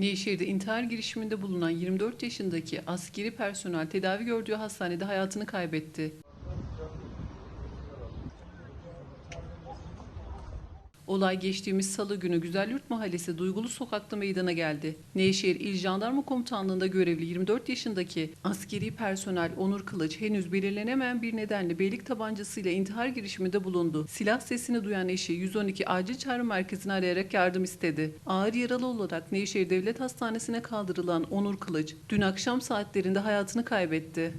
Nevşehir'de intihar girişiminde bulunan 24 yaşındaki askeri personel tedavi gördüğü hastanede hayatını kaybetti. Olay geçtiğimiz salı günü Güzelyurt Mahallesi Duygulu Sokak'ta meydana geldi. Nevşehir İl Jandarma Komutanlığı'nda görevli 24 yaşındaki askeri personel Onur Kılıç henüz belirlenemeyen bir nedenle beylik tabancasıyla intihar girişiminde bulundu. Silah sesini duyan eşi 112 acil çağrı merkezini arayarak yardım istedi. Ağır yaralı olarak Nevşehir Devlet Hastanesi'ne kaldırılan Onur Kılıç dün akşam saatlerinde hayatını kaybetti.